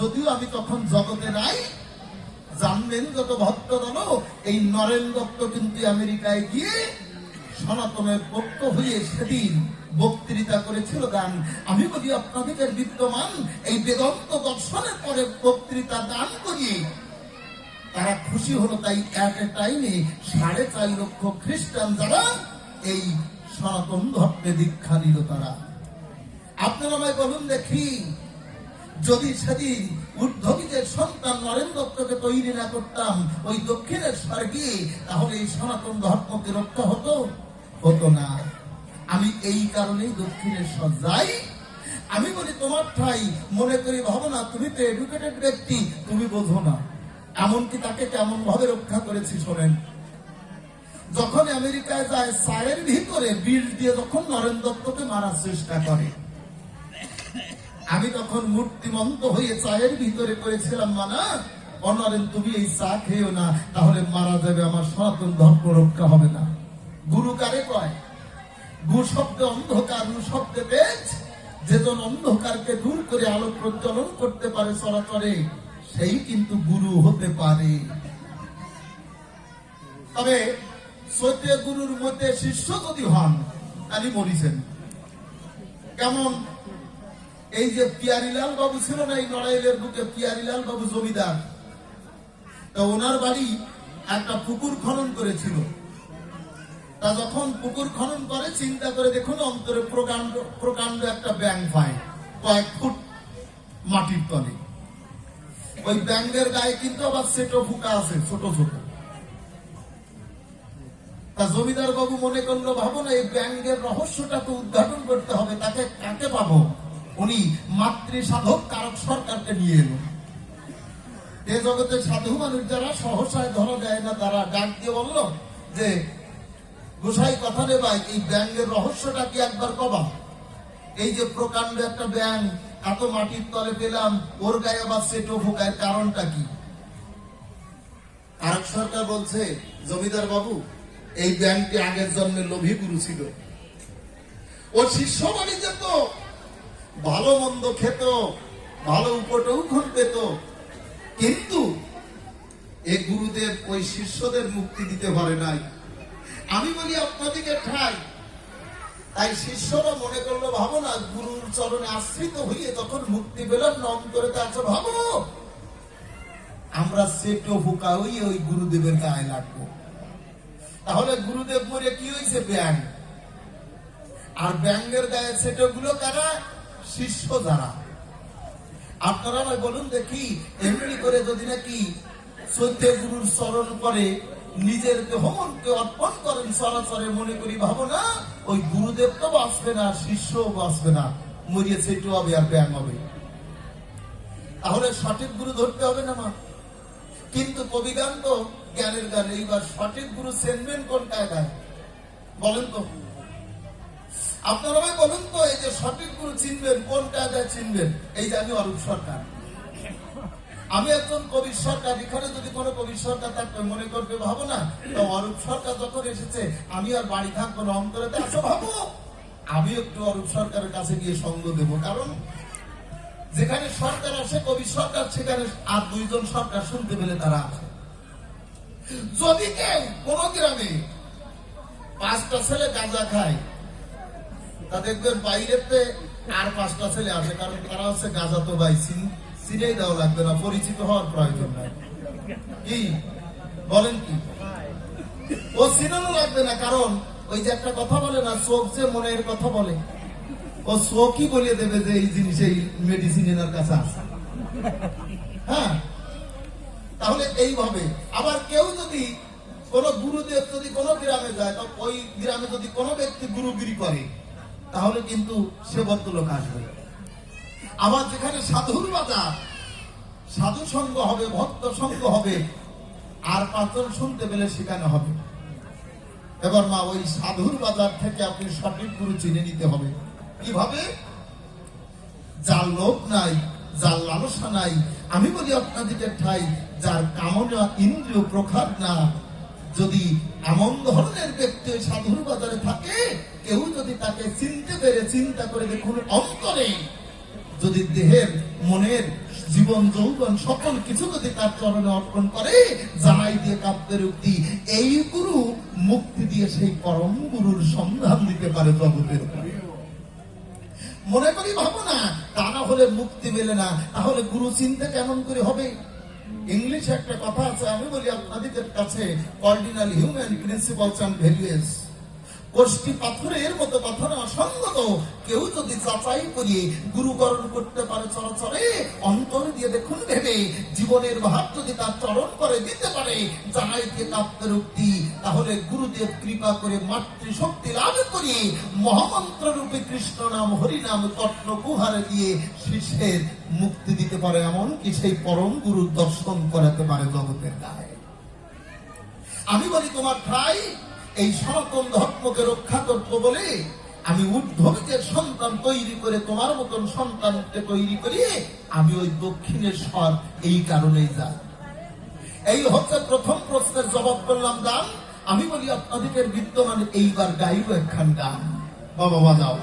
যদিও আমি তখন জগতে নাই জানবেন যত ভক্ত দল এই নরেন দত্ত কিন্তু আমেরিকায় গিয়ে সনাতনের পক্ষ হয়ে সেদিন বক্তৃতা করেছিল গান। আমি বলি, আপনাদের বিদ্যমান এই বেদন্ত দর্শনের পরে বক্তৃতা দান করিয়ে তারা খুশি হলো। তাই এক টাইমে সাড়ে চার লক্ষ খ্রিস্টান যারা এই সনাতন ধর্মে দীক্ষা নিল তারা। আপনারা আমায় বলুন দেখি যদি সেদিন উদ্ধবীদের সন্তান নরেন দত্তকে তৈরি না করতাম, ওই দক্ষিণের স্বর্গে, তাহলে এই সনাতন ধর্মকে রক্ষা হতো? হতো না। আমি এই কারণেই দক্ষিণেশ্বর যাই। আমি বলি, তোমার ঠাই, মনে করি ভাবনা, তুমি তো এডুকেটেড ব্যক্তি, তুমি বোঝো না। এমনকি তাকে কেমন ভাবে রক্ষা করেছি শোনেন। যখন আমেরিকায় যায় সায়ের ভিতরে বিষ দিয়ে যখন নরেন দত্তকে মারার চেষ্টা করে আমি তখন মূর্তিমন্ত হয়ে চায়ের ভিতরে করেছিলাম মানা, অনারেন, তুমি এই চা খেয়েও না, তাহলে মারা যাবে আমার সনাতন ধর্ম রক্ষা হবে না। গুরু কারে কয়? গু শব্দে অন্ধকার গু শব্দে তেজ। যেজন অন্ধকারকে দূর করে আলো প্রজ্বলন করতে পারে চরাচরে, সেই কিন্তু গুরু হতে পারে। তবে সত্য গুরুর মধ্যে শিষ্য যদি হন তাহলে মরিছেন কেমন? এই যে পিয়ারিলাল বাবু ছিল না, এই নড়াইলের বুকে পিয়ারিলাল বাবু জমিদার। তা ওনার বাড়ি একটা পুকুর খনন করেছিল। তা যখন পুকুর খনন করে, চিন্তা করে দেখুন, অন্তরে প্রকাণ্ড প্রকাণ্ড একটা ব্যাং পায়, কয়েক ফুট মাটির তলে। ওই ব্যাঙ্গের গায়ে কিন্তু আবার সেটো ফুকা আছে, ছোট ছোট। তা জমিদার বাবু মনে করল, ভাবো না, এই ব্যাঙ্গের রহস্যটা তো উদ্ঘাটন করতে হবে, তাকে কাকে পাবো? উনি মাতৃ সাধক কারক সরকারকে নিয়ে এলো। এ জগতে সাধু মানুষ যারা সহসায় ধরা দেয় না, তারা ডাক দিয়ে বলল যে, গোসাই কথা রে ভাই, এই ব্যাঙ্গের রহস্যটা কি একবার কবা? এই যে প্রকাণ্ড একটা ব্যাং এত মাটির তলে পেলাম, ওর গায়ে আবার সেটো ফোকায় কারণটা কি? আরেক সরকার বলছে, জমিদার বাবু, এই ব্যাংকটি আগের জন্মে লোভী গুরু ছিল। ও শিষ্য বাড়ি যেত ভালো মন্দ খেত, ভালো উপটৌখন পেত। কিন্তু এই গুরুদেব ওই শিষ্যদের মুক্তি দিতে পারে নাই। আমি বলি আপনাদেরকে ঠাই। তাই শিষ্যরা মনে করল ভাবো না গুরুর চরণে আশ্রিত হইয়ে যখন মুক্তি পেলাম নম করে আছে ভাবো। আমরা সেটো ফুকা হইয়ে ওই গুরুদেবের গায়ে লাগবো। তাহলে গুরুদেব মরে কি হয়েছে ব্যাং আর ব্যাঙ্গের গায়ে সেটো গুলো কারা? শিষ্য যারা? আপনারা বলুন দেখি, এমনি করে যদি নাকি সত্য গুরুর স্মরণ করে, নিজের দেহমনকে অর্পণ করেন সরাসরি, মনে করি ভাবো না ওই গুরুদেব তো বাঁচবে না শিষ্যও বাঁচবে না। মরিয়ে সেটু হবে আর ব্যাং হবে। তাহলে সঠিক গুরু ধরতে হবে না মা? কিন্তু কবিগান তো জ্ঞানের গান, এইবার সঠিক গুরু চেনবেন কোন কায়দায় বলেন তো। আপনারা বলুন তো এই যে সঠিক গুরু চিনবেন কোন কায়দায় চিনবেন? এই যে আমি অরূপ সরকার। আমি একজন কবির সরকার, এখানে যদি কোনো কবির সরকার থাকবে মনে করবে, ভাবো না, তো অরূপ সরকার যখন এসেছে, আমি আর বাড়ি থাকব না অন্তরে আসো ভাবো। আমি একটু অরূপ সরকারের কাছে গিয়ে সঙ্গ দেবো, কারণ যেখানে সরকার আসে, কবি সরকার, সেখানে আর দুইজন সরকার শুনতে পেলে তারা আসে। যদি কেউ কোন গ্রামে পাঁচটা ছেলে গাঁজা খায় তা দেখবেন বাইরেতে আর পাঁচটা ছেলে আসে কারণ তারা হচ্ছে গাঁজা তো ভাই চিন- চিনেই দেওয়া লাগবে না, পরিচিত হওয়ার প্রয়োজন নাই। কি? বলেন কি? ও চিনানো লাগবে না, কারণ ওই যে একটা কথা বলে না, চোখ যে মনের কথা বলে, ও চোখই বলিয়ে দেবে যে এই জিনিস এই মেডিসিন এনার কাছে আছে। হ্যাঁ? তাহলে এইভাবে, আবার কেউ যদি কোন গুরুদেব যদি কোন গ্রামে যায়, তো ওই গ্রামে যদি কোনো ব্যক্তি গুরুগিরি করে তাহলে কিন্তু সে লোক আসবে। আবার যেখানে সাধুর বাজার, সাধু সঙ্গ হবে, ভক্ত সঙ্গ হবে, আর পাঁচজন শুনতে পেলে সেখানে হবে। এবার মা, ওই সাধুর বাজার থেকে আপনি সঠিক গুরু চিনে নিতে হবে। কীভাবে? যার লোভ নাই, যার লালসা নাই, আমি বলি আপনাদেরকে ঠাই, যার কামনা ইন্দ্রিয় প্রখার না, যদি এমন ধরনের ব্যক্তি সাধুর বাজারে থাকে যদি তাকে চিনতে পেরে চিন্তা করে দেখুন অন্তরে যদি দেহের, মনের, জীবন, যৌবন সকল কিছু যদি তার চরণে অর্পণ করে, জানাই দিয়ে কাব্যের উক্তি, এই গুরু মুক্তি দিয়ে সেই পরম গুরুর সন্ধান দিতে পারে জগতের মনে করি ভাবো না তা না হলে মুক্তি মেলে না। তাহলে গুরু চিন্তা কেমন করে হবে? ইংলিশে একটা কথা আছে, আমি বলি আপনাদের কাছে ordinal human principles and values কোষ্টি পাথরের মতো না অসঙ্গত। কেউ যদি যাচাই করিয়ে গুরুকরণ করতে পারে চরচরে অন্তর দিয়ে দেখুন ভেবে, জীবনের ভাব যদি তার চরণ করে দিতে পারে জানাইতে কাপ্তের উক্তি। তাহলে গুরুদেব কৃপা করে মাতৃশক্তি লাভ করিয়ে মহামন্ত্র রূপে কৃষ্ণ নাম হরিনাম নাম কট্ন দিয়ে শিষ্যের মুক্তি দিতে পারে। এমন কি সেই পরম গুরু দর্শন করাতে পারে জগতের গায়ে। আমি বলি, তোমার ঠাই এই সনাতন ধর্মকে রক্ষা করব বলে আমি উদ্ভবের সন্তান তৈরি করে তোমার মতন সন্তানকে তৈরি করিয়ে আমি ওই দক্ষিণেশ্বর এই কারণেই যাই। এই হচ্ছে প্রথম প্রশ্নের জবাব করলাম গান আমি বলি আপনাদের বিদ্যমান এইবার গাইব একখান গান। বাবা বাজাও